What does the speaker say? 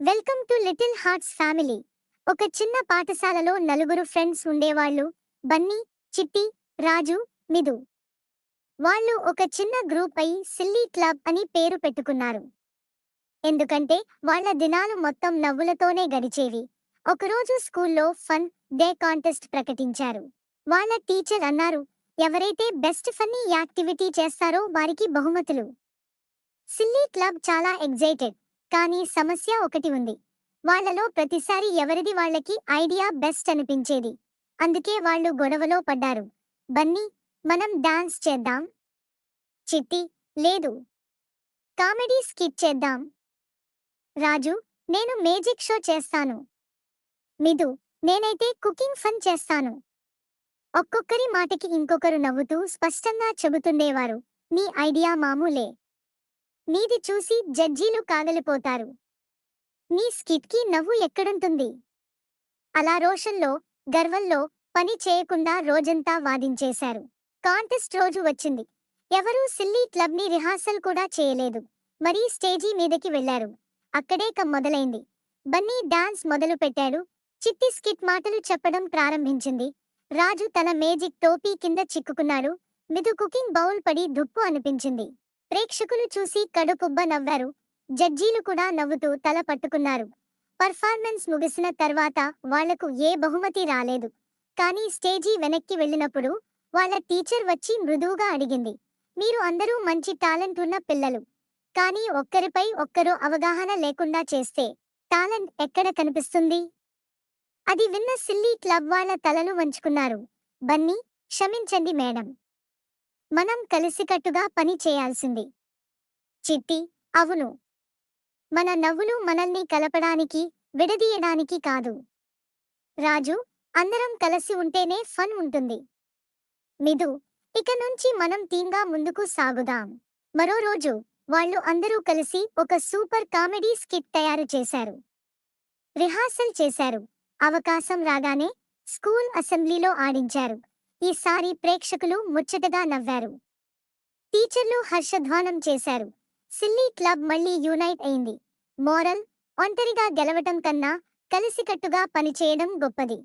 Welcome to little hearts family. ఒక చిన్న పాఠశాలలో నలుగురు ఫ్రెండ్స్ ఉండేవాళ్ళు బన్నీ చిట్టి రాజు మిదు వాళ్ళు ఒక చిన్న గ్రూప్ అయి సిల్లీ క్లబ్ అని పేరు పెట్టుకున్నారు. ఎందుకంటే వాళ్ళ దినాలు మొత్తం నవ్వులతోనే గడిచేవి. ఒకరోజు స్కూల్లో ఫన్ డే కాంటెస్ట్ ప్రకటించారు. వాళ్ళ టీచర్ అన్నారు ఎవరైతే బెస్ట్ ఫన్నీ యాక్టివిటీ చేస్తారో వారికి బహుమతులు. సిల్లీ క్లబ్ చాలా ఎగ్జైటెడ్ కానీ సమస్య ఒకటి ఉంది. వాళ్ళలో ప్రతిసారి ఎవరిది వాళ్ళకి ఐడియా బెస్ట్ అనిపించేది. అందుకే వాళ్ళు గొడవలో పడ్డారు. బన్నీ మనం డాన్స్ చేద్దాం? చిట్టి లేదు. కామెడీ స్కిట్ చేద్దాం? రాజు నేను మేజిక్ షో చేస్తాను. మిదు నేనైతే కుకింగ్ ఫన్ చేస్తాను. ఒక్కొక్కరి మాటకి ఇంకొకరు నవ్వుతూ స్పష్టంగా చెబుతుండేవారు. నీ ఐడియా మామూలే. నీది చూసి జడ్జీలు కాగలిపోతారు. నీ స్కిట్కి నవ్వు ఎక్కడుంటుంది? అలా రోషన్లో గర్వంలో పని చేయకుండా రోజంతా వాదించేశారు. కాంటెస్ట్ రోజు వచ్చింది. ఎవరూ సిల్లీ క్లబ్ని రిహార్సల్ కూడా చేయలేదు. మరీ స్టేజీ మీదకి వెళ్ళారు. అక్కడే కమ్ మొదలైంది. బన్నీ డాన్స్ మొదలు పెట్టాడు చిట్టి స్కిట్ మాటలు చెప్పడం ప్రారంభించింది. రాజు తన మేజిక్ టోపీ కింద చిక్కుకున్నాడు. మిదు కుకింగ్ బౌల్ పడి దుప్పు అనిపించింది. ప్రేక్షకులు చూసి కడుపుబ్బ నవ్వారు. జడ్జీలు కూడా నవ్వుతూ తల పట్టుకున్నారు. పర్ఫార్మెన్స్ ముగిసిన తర్వాత వాళ్ళకు ఏ బహుమతి రాలేదు. కానీ స్టేజీ వెనక్కి వెళ్ళినప్పుడు వాళ్ళ టీచర్ వచ్చి మృదువుగా అడిగింది. మీరు అందరూ మంచి టాలెంట్ ఉన్న పిల్లలు. కానీ ఒక్కరిపై ఒక్కరు అవగాహన లేకుండా చేస్తే టాలెంట్ ఎక్కడ కనిపిస్తుంది అది విన్న సిల్లీ క్లబ్ వాళ్ళ తలలు వంచుకున్నారు. బన్నీ క్షమించండి మేడం. మనం కలిసికట్టుగా పని చేయాల్సింది. చిట్టి అవును. మన నవ్వులు మనల్ని కలపడానికి విడదీయడానికి కాదు. రాజు అందరం కలిసి ఉంటేనే ఫన్ ఉంటుంది. మిదు ఇక నుంచి మనం టీంగా ముందుకు సాగుదాం. మరో రోజు వాళ్ళు అందరూ కలిసి ఒక సూపర్ కామెడీ స్కిట్ తయారు చేశారు. రిహార్సల్ చేశారు. అవకాశం రాగానే స్కూల్ అసెంబ్లీలో ఆడించారు. ఈసారి ప్రేక్షకులు ముచ్చటగా నవ్వారు. టీచర్లు హర్షధ్వానం చేశారు. సిల్లీ క్లబ్ మళ్ళీ యూనైట్ అయింది. మోరల్ ఒంటరిగా గెలవటం కన్నా కలిసికట్టుగా పనిచేయడం గొప్పది.